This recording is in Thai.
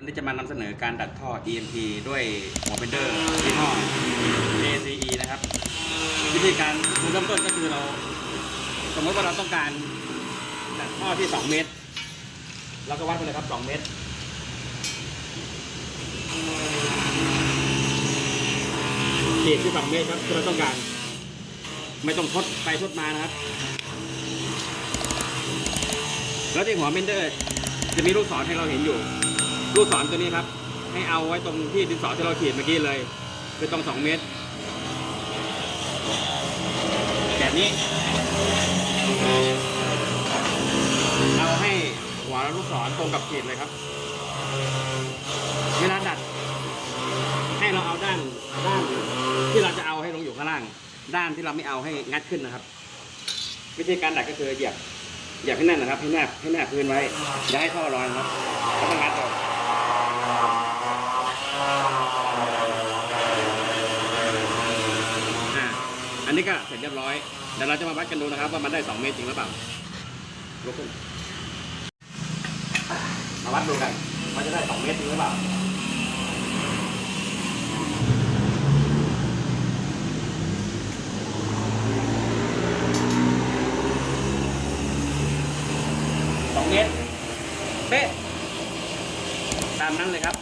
วันนี้จะมานำเสนอการดัดท่อ EMP ด้วยหัวเบนเดอร์ยี่ห้อ ACE นะครับ วิธีการเริ่มต้นก็คือเราสมมติว่าเราต้องการดัดท่อที่ 2 เมตรเราก็วัดไปเลยครับ 2 เมตร เขีดที่ 2 เมตรครับที่เราต้องการ ไม่ต้องทดไปทดมานะครับ แล้วที่หัวเบนเดอร์จะมีลูกศรให้เราเห็นอยู่ ลูกศรตัวนี้ครับ ให้เอาไว้ตรงที่ดินสอที่เราขีดเมื่อกี้เลย คือตรง2เมตร แบบนี้เราให้หัวลูกศรตรงกับขีดเลยครับ เวลาดัด ให้เราเอาด้านด้านที่เราจะเอาให้ลงอยู่ข้างล่าง ด้านที่เราไม่เอาให้งัดขึ้นนะครับ วิธีการดัดก็คือเหยียบเหยียบให้แน่นนะครับให้แนบให้แนบพื้นไว้อย่าให้ท่อลอยนะครับแล้วก็งัดออก อ่าอันนี้ก็เสร็จเรียบร้อยเดี๋ยวเราจะมาวัดกันดูนะครับว่ามันได้ 2 เมตรจริงหรือเปล่าลุกขึ้นมาวัดดูกันว่าจะได้ 2 เมตรจริงหรือเปล่าสองเมตรเป๊ะามนั้นเลยครับ